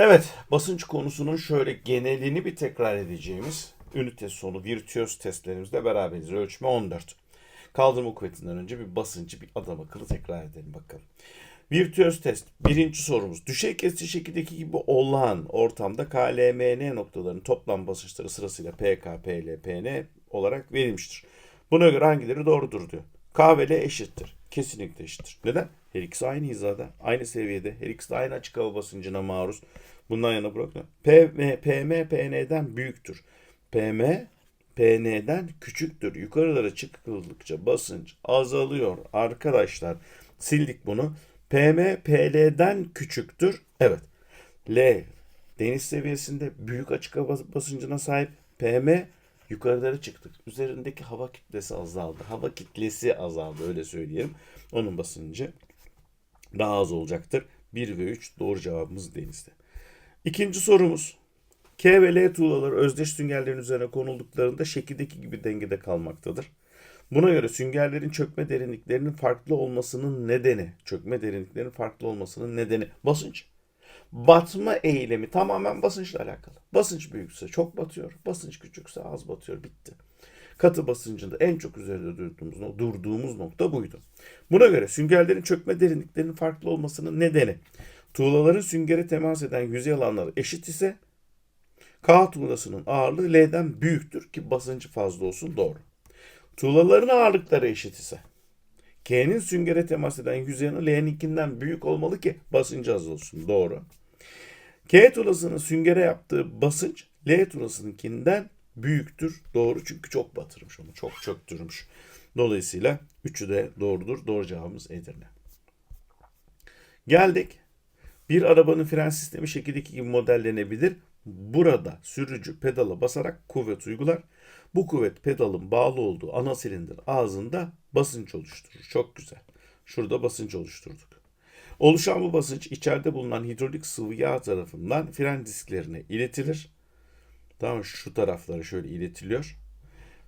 Evet, basınç konusunun şöyle genelini bir tekrar edeceğimiz ünite sonu virtüöz testlerimizle beraberiz. Ölçme 14. Kaldırma kuvvetinden önce bir basıncı bir adam akıllı tekrar edelim bakalım. Virtüöz test. Birinci sorumuz. Düşey kesici şekildeki gibi olan ortamda KLMN noktalarının toplam basınçları sırasıyla PK, PL, PN olarak verilmiştir. Buna göre hangileri doğrudur diyor. K ve L eşittir. Kesinlikle eşittir. Neden? Her ikisi aynı hizada, aynı seviyede. Her ikisi de aynı açık hava basıncına maruz. Bundan yana bırakın. PM, PM PN'den büyüktür. PM PN'den küçüktür. Yukarılara çıkıldıkça basınç azalıyor. Arkadaşlar sildik bunu. PM PL'den küçüktür. Evet. L deniz seviyesinde büyük açık hava basıncına sahip. PM yukarılara çıktık. Üzerindeki hava kütlesi azaldı. Hava kitlesi azaldı öyle söyleyelim. Onun basıncı daha az olacaktır. 1 ve 3 doğru cevabımız denizde. İkinci sorumuz. K ve L tuğlaları özdeş süngerlerin üzerine konulduklarında şekildeki gibi dengede kalmaktadır. Buna göre süngerlerin çökme derinliklerinin farklı olmasının nedeni, çökme derinliklerinin farklı olmasının nedeni basınç. Batma eğilimi tamamen basınçla alakalı. Basınç büyükse çok batıyor, basınç küçükse az batıyor, bitti. Katı basıncında en çok üzerinde durduğumuz, durduğumuz nokta buydu. Buna göre süngerlerin çökme derinliklerinin farklı olmasının nedeni tuğlaların süngere temas eden yüzey alanları eşit ise K tuğlasının ağırlığı L'den büyüktür ki basıncı fazla olsun doğru. Tuğlaların ağırlıkları eşit ise K'nin süngere temas eden yüzeyin L'ninkinden büyük olmalı ki basıncı az olsun doğru. K tuğlasının süngere yaptığı basınç L tuğlasınınkinden büyüktür. Doğru çünkü çok batırmış onu. Çok çöktürmüş. Dolayısıyla üçü de doğrudur. Doğru cevabımız Edirne. Geldik. Bir arabanın fren sistemi şekildeki gibi modellenebilir. Burada sürücü pedala basarak kuvvet uygular. Bu kuvvet pedalın bağlı olduğu ana silindir ağzında basınç oluşturur. Çok güzel. Şurada basınç oluşturduk. Oluşan bu basınç içeride bulunan hidrolik sıvı yağ tarafından fren disklerine iletilir. Tamam şu taraflara şöyle iletiliyor.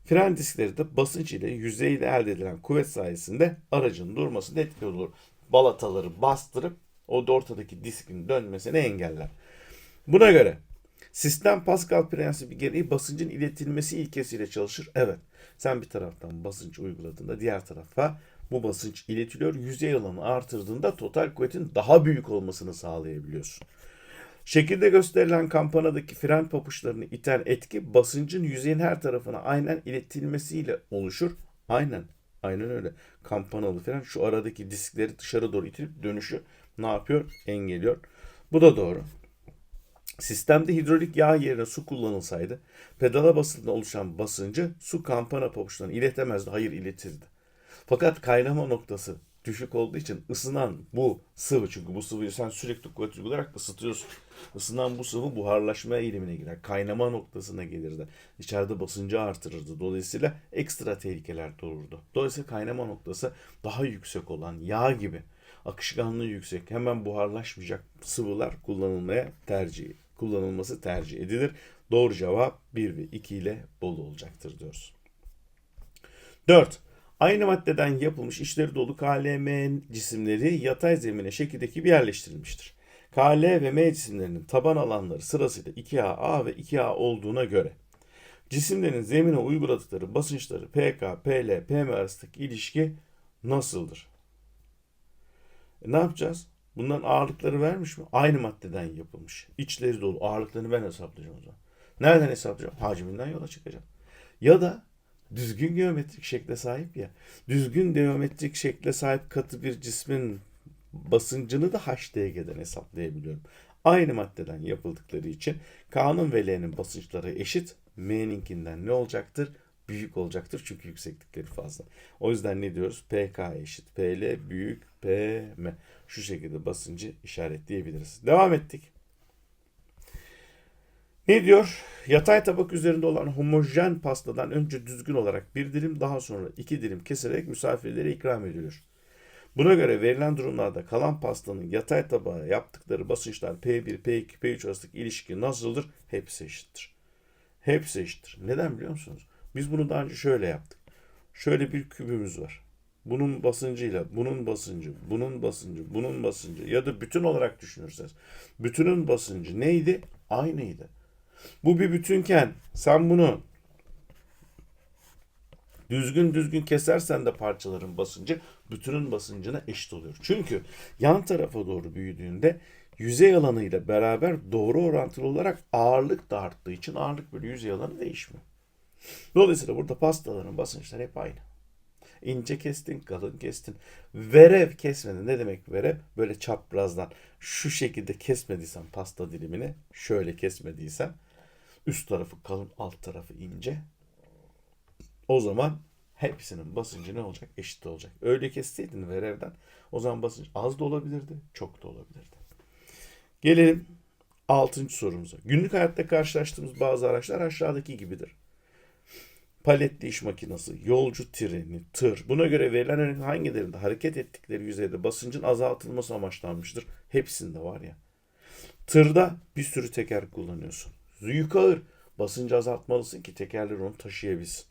Fren diskleri de basınç ile yüzeyde elde edilen kuvvet sayesinde aracın durmasına etkili olur. Balataları bastırıp o da ortadaki diskin dönmesini engeller. Buna göre sistem Pascal prensibi gereği basıncın iletilmesi ilkesiyle çalışır. Evet sen bir taraftan basınç uyguladığında diğer tarafa bu basınç iletiliyor. Yüzey alanı artırdığında total kuvvetin daha büyük olmasını sağlayabiliyorsun. Şekilde gösterilen kampanadaki fren papuçlarını iten etki basıncın yüzeyin her tarafına aynen iletilmesiyle oluşur. Aynen. Aynen öyle. Kampanalı fren şu aradaki diskleri dışarı doğru itilip dönüşü ne yapıyor? Engelliyor. Bu da doğru. Sistemde hidrolik yağ yerine su kullanılsaydı pedala basıldığında oluşan basıncı su kampana pabuçlarına iletemezdi. Hayır iletirdi. Fakat kaynama noktası düşük olduğu için ısınan bu sıvı çünkü bu sıvıyı sen sürekli kuvvet uygulayarak ısıtıyorsun. Isınan bu sıvı buharlaşma eğilimine girer. Kaynama noktasına gelirdi. İçeride basıncı artırırdı. Dolayısıyla ekstra tehlikeler doğurdu. Dolayısıyla kaynama noktası daha yüksek olan yağ gibi akışkanlığı yüksek hemen buharlaşmayacak sıvılar kullanılmaya tercih kullanılması tercih edilir. Doğru cevap 1 ve 2 ile bol olacaktır diyoruz. 4. Aynı maddeden yapılmış içleri dolu KLM cisimleri yatay zemine şekildeki bir yerleştirilmiştir. KL ve M cisimlerinin taban alanları sırasıyla 2A, A ve 2A olduğuna göre cisimlerin zemine uyguladıkları basınçları PK, PL, PM arasındaki ilişki nasıldır? E ne yapacağız? Bunların ağırlıkları vermiş mi? Aynı maddeden yapılmış. İçleri dolu. Ağırlıklarını ben hesaplayacağım o zaman. Nereden hesaplayacağım? Hacminden yola çıkacağım. Ya da düzgün geometrik şekle sahip ya. Düzgün geometrik şekle sahip katı bir cismin basıncını da HDG'den hesaplayabiliyorum. Aynı maddeden yapıldıkları için K'nın ve L'nin basınçları eşit. M'ninkinden ne olacaktır? Büyük olacaktır çünkü yükseklikleri fazla. O yüzden ne diyoruz? PK eşit. PL büyük PM. Şu şekilde basıncı işaretleyebiliriz. Devam ettik. Ne diyor? Yatay tabak üzerinde olan homojen pastadan önce düzgün olarak bir dilim daha sonra iki dilim keserek misafirlere ikram edilir. Buna göre verilen durumlarda kalan pastanın yatay tabağa yaptıkları basınçlar P1, P2, P3 arasındaki ilişki nasıldır? Hepsi eşittir. Hepsi eşittir. Neden biliyor musunuz? Biz bunu daha önce şöyle yaptık. Şöyle bir kübümüz var. bunun basıncıyla bunun basıncı, bunun basıncı, bunun basıncı ya da bütün olarak düşünürseniz bütünün basıncı neydi? Aynıydı. Bu bir bütünken sen bunu düzgün düzgün kesersen de parçaların basıncı bütünün basıncına eşit oluyor. Çünkü yan tarafa doğru büyüdüğünde yüzey alanıyla beraber doğru orantılı olarak ağırlık da arttığı için ağırlık bölü yüzey alanı değişmiyor. Dolayısıyla burada pastaların basınçları hep aynı. İnce kestin, kalın kestin. Verev kesmedin. Ne demek verev? Böyle çaprazdan şu şekilde kesmediysen pasta dilimini, şöyle kesmediysen üst tarafı kalın, alt tarafı ince. O zaman hepsinin basıncı ne olacak? Eşit olacak. Öyle kesseydin verevden o zaman basınç az da olabilirdi, çok da olabilirdi. Gelelim altıncı sorumuza. Günlük hayatta karşılaştığımız bazı araçlar aşağıdaki gibidir. Paletli iş makinesi, yolcu treni, tır. Buna göre verilen örnek hangilerinde hareket ettikleri yüzeyde basıncın azaltılması amaçlanmıştır? Hepsinde var ya. Tırda bir sürü teker kullanıyorsun. Yük ağır. Basıncı azaltmalısın ki tekerler onu taşıyabilsin.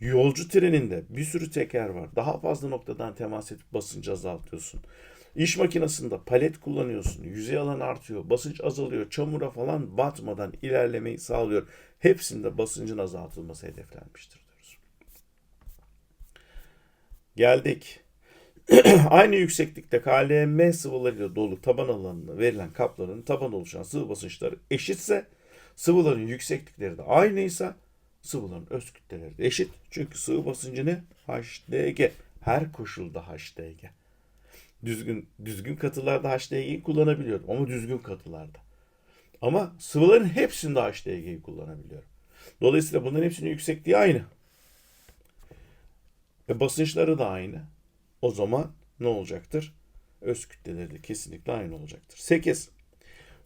Yolcu treninde bir sürü teker var. Daha fazla noktadan temas edip basıncı azaltıyorsun. İş makinesinde palet kullanıyorsun. Yüzey alanı artıyor. Basınç azalıyor. Çamura falan batmadan ilerlemeyi sağlıyor. Hepsinde basıncın azaltılması hedeflenmiştir diyoruz. Geldik. Aynı yükseklikte KLM sıvılarıyla dolu taban alanına verilen kapların taban oluşan sıvı basınçları eşitse sıvıların yükseklikleri de aynıysa sıvıların öz kütleleri de eşit. Çünkü sıvı basıncı ne? HDG. Her koşulda HDG. Düzgün düzgün katılarda HDG'yi kullanabiliyorum ama düzgün katılarda. Ama sıvıların hepsinde HDG'yi kullanabiliyorum. Dolayısıyla bunların hepsinin yüksekliği aynı. Ve basınçları da aynı. O zaman ne olacaktır? Öz kütleleri de kesinlikle aynı olacaktır. 8.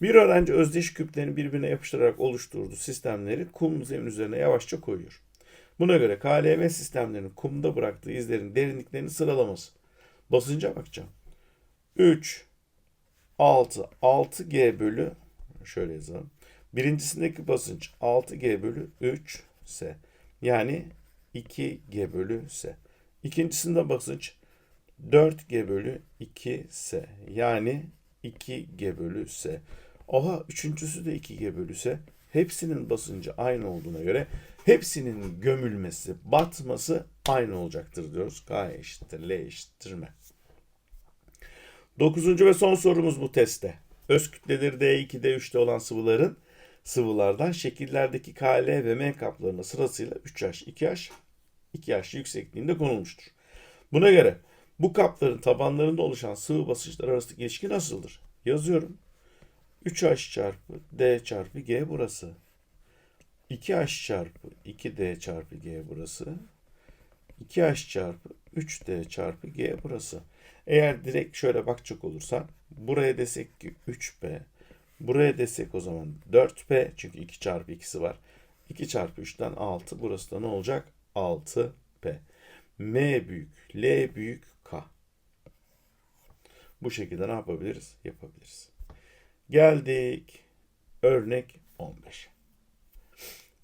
Bir öğrenci özdeş küplerini birbirine yapıştırarak oluşturduğu sistemleri kum zemin üzerine yavaşça koyuyor. Buna göre KLM sistemlerinin kumda bıraktığı izlerin derinliklerini sıralaması. Basınca bakacağım. 3, 6, 6G bölü şöyle yazalım. Birincisindeki basınç 6G bölü 3 S. Yani 2G bölü S. İkincisinde basınç 4G bölü 2 S. Yani 2G bölü S. Oha üçüncüsü de 2G bölü S. Hepsinin basıncı aynı olduğuna göre hepsinin gömülmesi, batması aynı olacaktır diyoruz. K eşittir, L eşittir M. Dokuzuncu ve son sorumuz bu testte. Öz kütleleri D2, D3'te olan sıvıların sıvılardan şekillerdeki KL ve M kaplarına sırasıyla 3H, 2H, 2H yüksekliğinde konulmuştur. Buna göre bu kapların tabanlarında oluşan sıvı basınçlar arasındaki ilişki nasıldır? Yazıyorum. 3H çarpı D çarpı G burası. 2H çarpı 2D çarpı G burası. 2H çarpı 3D çarpı G burası. Eğer direkt şöyle bakacak olursan buraya desek ki 3P, buraya desek o zaman 4P çünkü 2 çarpı 2'si var. 2 çarpı 3'ten 6 burası da ne olacak? 6P. M büyük, L büyük, K. Bu şekilde ne yapabiliriz? Yapabiliriz. Geldik. Örnek 15.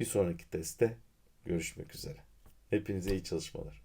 Bir sonraki testte görüşmek üzere. Hepinize iyi çalışmalar.